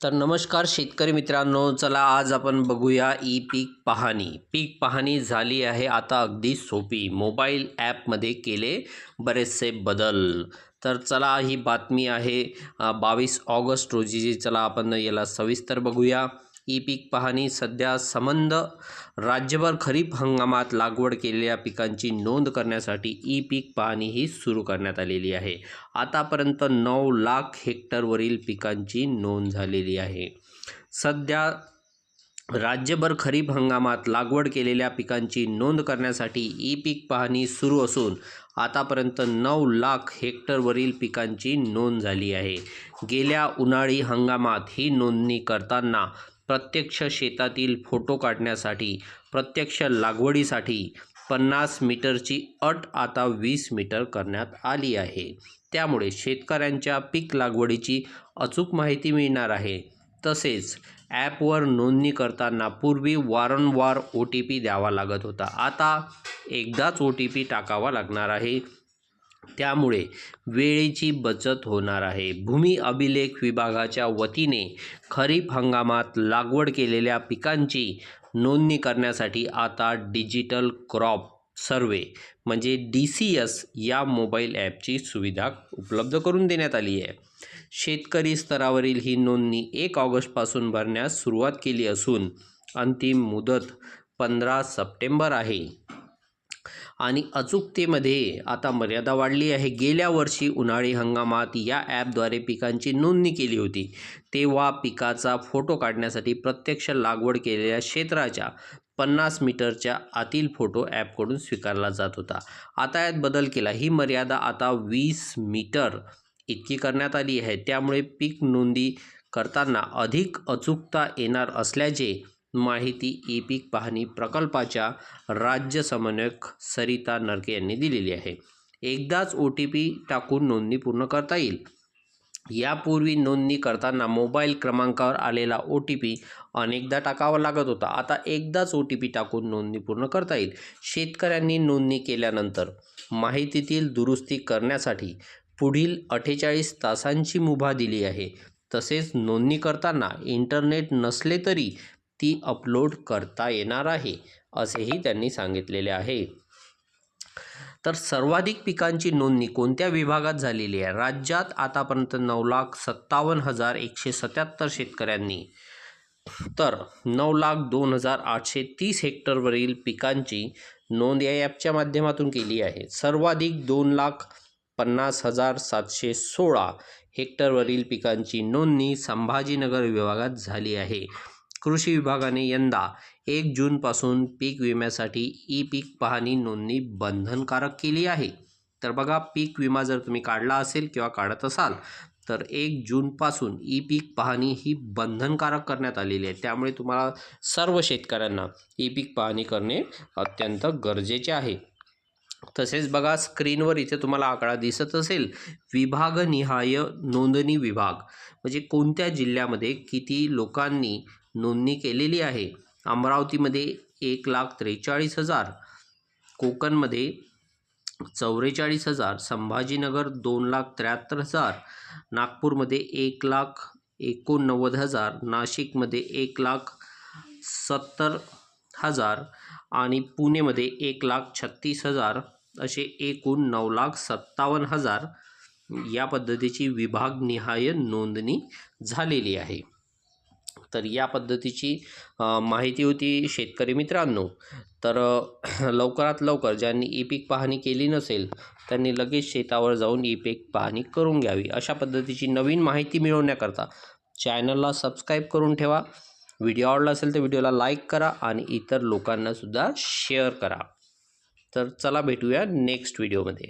तर नमस्कार शेतकरी मित्रांनो चला आज आपण बघूया ई पीक पाहणी. पीक पाहणी झाली आहे आता अगदी सोपी. मोबाईल ॲपमध्ये केले बरेचसे बदल. तर चला ही बातमी आहे बावीस ऑगस्ट रोजी. चला आपण याला सविस्तर बघूया. ई पीक पाहणी सध्या संबंध राज्यभर खरीप हंगामात लागवड केलेल्या पिकांची नोंद करण्यासाठी ई पीक पाहणी ही सुरू करण्यात आलेली आहे. आतापर्यंत नऊ लाख हेक्टरवरील पिकांची नोंद झालेली आहे. सध्या राज्यभर खरीप हंगामात लागवड केलेल्या पिकांची नोंद करण्यासाठी ई पीक पाहणी सुरू असून आतापर्यंत नऊ लाख हेक्टरवरील पिकांची नोंद झाली आहे. गेल्या उन्हाळी हंगामात ही नोंदणी करताना प्रत्यक्ष शेतातील फोटो काढण्यासाठी प्रत्यक्ष लागवडीसाठी पन्नास मीटरची अट आता वीस मीटर करण्यात आली आहे. त्यामुळे शेतकऱ्यांच्या पीक लागवडीची अचूक माहिती मिळणार आहे. तसेच ॲपवर नोंदणी करताना पूर्वी वारंवार ओ टी पी द्यावा लागत होता. आता एकदाच ओ टी पी टाकावा लागणार आहे. त्यामुळे वेळेची बचत होणार आहे. भूमी अभिलेख विभागाच्या वतीने खरीप हंगामात लागवड केलेल्या पिकांची नोंदणी करण्यासाठी आता डिजिटल क्रॉप सर्वे म्हणजे डी सी एस या मोबाईल ॲपची सुविधा उपलब्ध करून देण्यात आली आहे. शेतकरी स्तरावरील ही नोंदणी एक ऑगस्टपासून भरण्यास सुरुवात केली असून अंतिम मुदत पंधरा सप्टेंबर आहे. आणि अचूकतेमध्ये आता मर्यादा वाढली आहे. गेल्या वर्षी उन्हाळी हंगामात या ॲपद्वारे पिकांची नोंदणी केली होती. तेव्हा पिकाचा फोटो काढण्यासाठी प्रत्यक्ष लागवड केलेल्या क्षेत्राच्या पन्नास मीटरच्या आतील फोटो ॲपकडून स्वीकारला जात होता. आता यात बदल केला. ही मर्यादा आता वीस मीटर इतकी करण्यात आली आहे. त्यामुळे पीक नोंदी करताना अधिक अचूकता येणार असल्याचे माहिती ई पीक पाहणी प्रकल्पाच्या राज्य समन्वयक सरिता नरके यांनी दिलेली आहे. एकदाच ओ टी पी टाकून नोंदणी पूर्ण करता येईल. यापूर्वी नोंदणी करताना मोबाईल क्रमांकावर आलेला ओ टी पी अनेकदा टाकावा लागत होता. आता एकदाच ओ टी पी टाकून नोंदणी पूर्ण करता येईल. शेतकऱ्यांनी नोंदणी केल्यानंतर माहितीतील दुरुस्ती करण्यासाठी पुढील अठ्ठेचाळीस तासांची मुभा दिली आहे. तसेच नोंदणी करताना इंटरनेट नसले तरी ती अपलोड करता येणार आहे असेही त्यांनी सांगितलेले आहे. तर सर्वाधिक पिकांची नोंदणी कोणत्या विभागात झालेली आहे? राज्यात आतापर्यंत नऊ लाख सत्तावन्न हजार एकशे सत्याहत्तर शेतकऱ्यांनी. तर नऊ लाख दोन हजार आठशे तीस हेक्टरवरील पिकांची नोंद या ॲपच्या माध्यमातून केली आहे. सर्वाधिक दोन लाख पन्नास हजार सातशे सोळा हेक्टरवरील पिकांची नोंदणी संभाजीनगर विभागात झाली आहे. कृषी विभागाने यंदा एक जूनपासून पीक विम्यासाठी ई पीक पाहणी नोंदणी बंधनकारक केली आहे. तर बघा पीक विमा जर तुम्ही काढला असेल किंवा काढत असाल तर एक जूनपासून ई पीक पाहणी ही बंधनकारक करण्यात आलेली आहे. त्यामुळे तुम्हाला सर्व शेतकऱ्यांना ई पीक पाहणी करणे अत्यंत गरजेचे आहे. तसेच बघा स्क्रीनवर इथे तुम्हाला आकडा दिसत असेल विभागनिहाय नोंदणी विभाग. म्हणजे कोणत्या जिल्ह्यामध्ये किती लोकांनी नोंदणी केलेली आहे. अमरावतीमध्ये एक लाख त्रेचाळीस हजार कोकणमध्ये चौवेचाळीस हजार संभाजीनगर दोन लाख त्र्याहत्तर हजार नागपूरमध्ये एक लाख एकोणनव्वद हजार नाशिकमध्ये एक लाख सत्तर हजार आणि पुणेमध्ये एक लाख छत्तीस हजार असे एकूण नऊ लाख सत्तावन्न हजार या पद्धतीची विभागनिहाय नोंदणी झालेली आहे. तर या पद्धतीची माहिती होती शेतकरी मित्रांनो. तर लवकरात लवकर ज्यांनी ई पीक पाहणी केली नसेल त्यांनी लगेच शेतावर जाऊन ई पीक पाहणी करून घ्यावी. अशा पद्धतीची नवीन माहिती मिळवण्याकरता चॅनलला सबस्क्राईब करून ठेवा. व्हिडिओ आवडला असेल तर व्हिडिओला लाईक करा आणि इतर लोकांनासुद्धा शेअर करा. तर चला भेटूया नेक्स्ट व्हिडिओमध्ये.